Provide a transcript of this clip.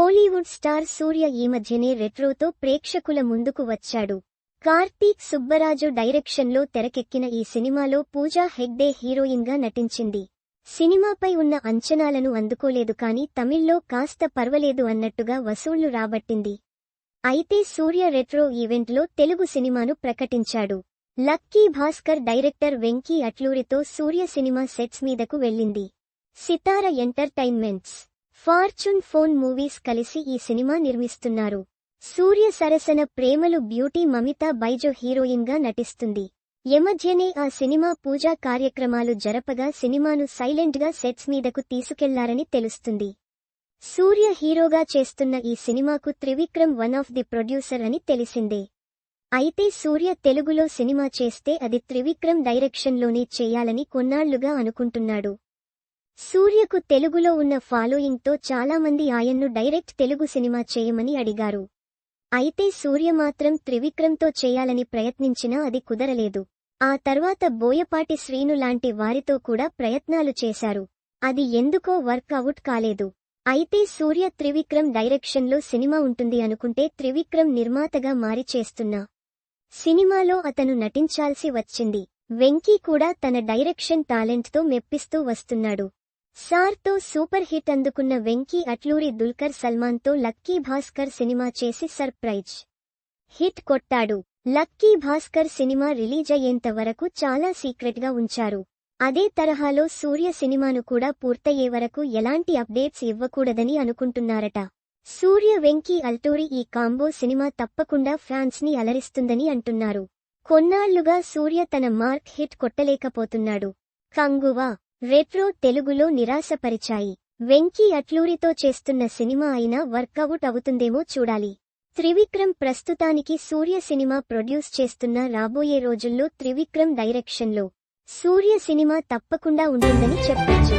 Kollywood star సూర్య ఈ మధ్యనే రెట్రోతో ప్రేక్షకుల ముందుకు వచ్చాడు. కార్తీక్ సుబ్బరాజు డైరెక్షన్లో తెరకెక్కిన ఈ సినిమాలో పూజా హెగ్డే హీరోయిన్గా నటించింది. సినిమాపై ఉన్న అంచనాలను అందుకోలేదు కాని తమిళ్ళో కాస్త పర్వలేదు అన్నట్టుగా వసూళ్ళు రాబట్టింది. అయితే సూర్య రెట్రో ఈవెంట్లో తెలుగు సినిమాను ప్రకటించాడు. లక్కీ భాస్కర్ డైరెక్టర్ వెంకీ అట్లూరితో సూర్య సినిమా సెట్స్ మీదకు వెళ్ళింది. Sithara entertainments fortune four movies కలిసి ఈ సినిమా నిర్మిస్తున్నారు. సూర్య సరసన ప్రేమలు బ్యూటీ మమితా బైజో హీరోయిన్గా నటిస్తుంది. ఎమధ్యనే ఆ సినిమా పూజా కార్యక్రమాలు జరపగా సినిమాను సైలెంట్గా సెట్స్ మీదకు తీసుకెళ్ళారని తెలుస్తుంది. సూర్య హీరోగా చేస్తున్న ఈ సినిమాకు Trivikram one of the producer అని తెలిసిందే. అయితే సూర్య తెలుగులో సినిమా చేస్తే అది త్రివిక్రమ్ డైరెక్షన్లోనే చేయాలని కొన్నాళ్ళుగా అనుకుంటున్నాడు. సూర్యకు తెలుగులో ఉన్న ఫాలోయింగ్తో చాలామంది ఆయన్ను డైరెక్ట్ తెలుగు సినిమా చేయమని అడిగారు. అయితే సూర్య మాత్రం త్రివిక్రమ్తో చేయాలని ప్రయత్నించినా అది కుదరలేదు. ఆ తర్వాత బోయపాటి శ్రీను లాంటి వారితో కూడా ప్రయత్నాలు చేశారు. అది ఎందుకో వర్క్ అవుట్ కాలేదు. అయితే సూర్య త్రివిక్రమ్ డైరెక్షన్లో సినిమా ఉంటుంది అనుకుంటే త్రివిక్రమ్ నిర్మాతగా మారి చేస్తున్నా సినిమాలో అతను నటించాల్సి వచ్చింది. వెంకీ కూడా తన డైరెక్షన్ టాలెంట్తో మెప్పిస్తూ వస్తున్నాడు. సార్తో సూపర్ హిట్ అందుకున్న వెంకీ అట్లూరి దుల్కర్ సల్మాన్తో లక్కీ భాస్కర్ సినిమా చేసి సర్ప్రైజ్. హిట్ కొట్టాడు. లక్కీ భాస్కర్ సినిమా రిలీజ్ అయ్యేంత వరకు చాలా సీక్రెట్గా ఉంచారు. అదే తరహాలో సూర్య సినిమాను కూడా పూర్తయ్యే వరకు ఎలాంటి అప్డేట్స్ ఇవ్వకూడదని అనుకుంటున్నారట. సూర్య వెంకీ అల్టూరి ఈ కాంబో సినిమా తప్పకుండా ఫ్యాన్స్ని అలరిస్తుందని అంటున్నారు. కొన్నాళ్ళుగా సూర్య తన మార్క్ హిట్ కొట్టలేకపోతున్నాడు. కంగువా! రెట్రో తెలుగులో నిరాశపరిచాయి. వెంకీ అట్లూరితో చేస్తున్న సినిమా అయినా వర్కౌట్ అవుతుందేమో చూడాలి. త్రివిక్రమ్ ప్రస్తుతానికి సూర్య సినిమా ప్రొడ్యూస్ చేస్తున్న రాబోయే రోజుల్లో త్రివిక్రమ్ డైరెక్షన్లో. సూర్య సినిమా తప్పకుండా ఉంటుందని చెప్పొచ్చు.